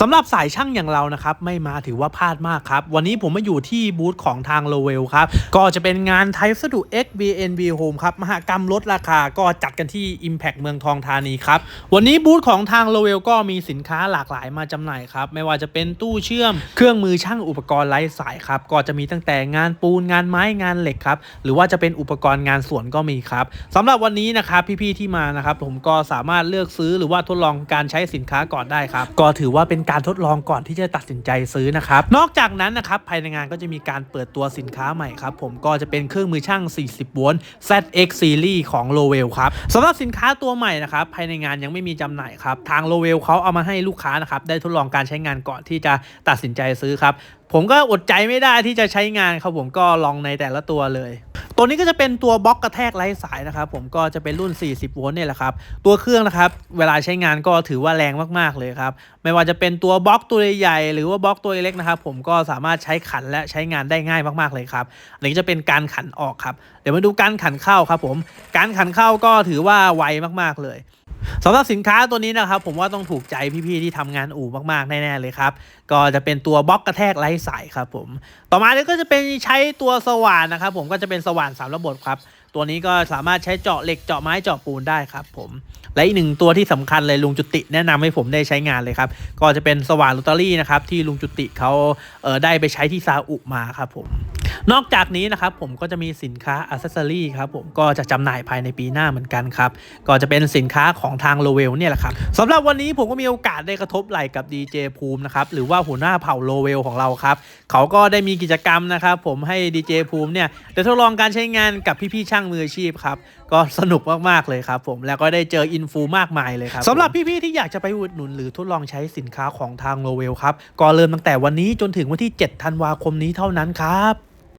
สำหรับสายช่างอย่างเรานะครับไม่มาถือว่าพลาดมากครับ วันนี้ผมมาอยู่ที่บูธของทางโลเวลครับ ก็จะเป็นงาน Type สดุ X BNB Home ครับ มหกรรมลดราคาก็จัดกันที่ Impact เมืองทองธานีครับ วันนี้บูธของทางโลเวลก็มีสินค้าหลากหลายมาจำหน่ายครับ ไม่ว่าจะเป็นตู้เชื่อมเครื่องมือช่างอุปกรณ์ไร้สายครับ ก็จะมีตั้งแต่งานปูนงานไม้งานเหล็กครับ หรือว่าจะเป็นอุปกรณ์งานสวนก็มีครับสำหรับวันนี้นะครับพี่ๆที่มานะครับผมก็สามารถเลือกซื้อหรือว่าทดลองการใช้สินค้าก่อนได้ครับก็ถือว่าเป็นการทดลองก่อนที่จะตัดสินใจซื้อนะครับ นอกจากนั้นนะครับภายในงานก็จะมีการเปิดตัวสินค้าใหม่ครับผมก็จะเป็นเครื่องมือช่าง 40 โวลต์ ZX Series ของ l o w e l ครับสำหรับสินค้าตัวใหม่นะครับภายในงานยังไม่มีจำหน่ายครับทาง l o w e l เขาเอามาให้ลูกค้านะครับได้ทดลองการใช้งานก่อนที่จะตัดสินใจซื้อครับผมก็อดใจไม่ได้ที่จะใช้งานครับผมก็ลองในแต่ละตัวเลย ตัวนี้ก็จะเป็นตัวบล็อกกระแทกไร้สายนะครับผมก็จะเป็นรุ่น 40 โวลต์เนี่ยแหละครับ ตัวเครื่องนะครับ เวลาใช้งานก็ถือว่าแรงมากๆเลยครับ ไม่ว่าจะเป็นตัวบล็อกตัวใหญ่หรือว่าบล็อกตัวเล็กนะครับ ผมก็สามารถใช้ขันและใช้งานได้ง่ายมากๆเลยครับอันนี้จะเป็นการขันออกครับ เดี๋ยวมาดูการขันเข้าครับผม การขันเข้าก็ถือว่าไวมากๆเลย สำหรับสินค้าตัวนี้นะครับ ผมว่าต้องถูกใจพี่ๆที่ทำงานอู่มากๆ แน่ๆเลยครับ ก็จะเป็นตัวบล็อกกระแทกไร้สายครับผม ต่อมาเนี่ยก็จะเป็นใช้ตัวสว่านนะครับ ผมก็จะเป็นสว่านสามระบบครับตัวนี้ก็สามารถใช้เจาะเหล็กเจาะไม้เจาะปูนได้ครับ ผม และอีกหนึ่งตัวที่สำคัญเลยลุงจุติแนะนำให้ผมได้ใช้งานเลยครับ ก็จะเป็นสว่านลอตเตอรี่นะครับที่ลุงจุติเขาเออได้ไปใช้ที่ซาอุมาครับผม นอกจากนี้นะครับผมก็จะมีสินค้าอัซเซอรี่ครับผมก็จะจำหน่ายภายในปีหน้าเหมือนกันครับ ก็จะเป็นสินค้าของทางโลเวลเนี่ยแหละครับสำหรับวันนี้ผมก็มีโอกาสได้กระทบไหล่กับดีเจภูมินะครับหรือว่าหัวหน้าเผ่าโลเวลของเราครับเขาก็ได้มีกิจกรรมนะครับผมให้ดีเจภูมิเนี่ยได้ทดลองการใช้งานกับพี่ๆช่างมืออาชีพครับก็สนุกมากๆเลยครับผมแล้วก็ได้เจออินฟูมากมายเลยครับสำหรับพี่ๆที่อยากจะไปอุดหนุนหรือทดลองใช้สินค้าของทางโลเวลครับก็เริ่มตั้งแต่วันนี้จนถึงวันที่ 7 ธันวาคมนี้เท่านั้นครับ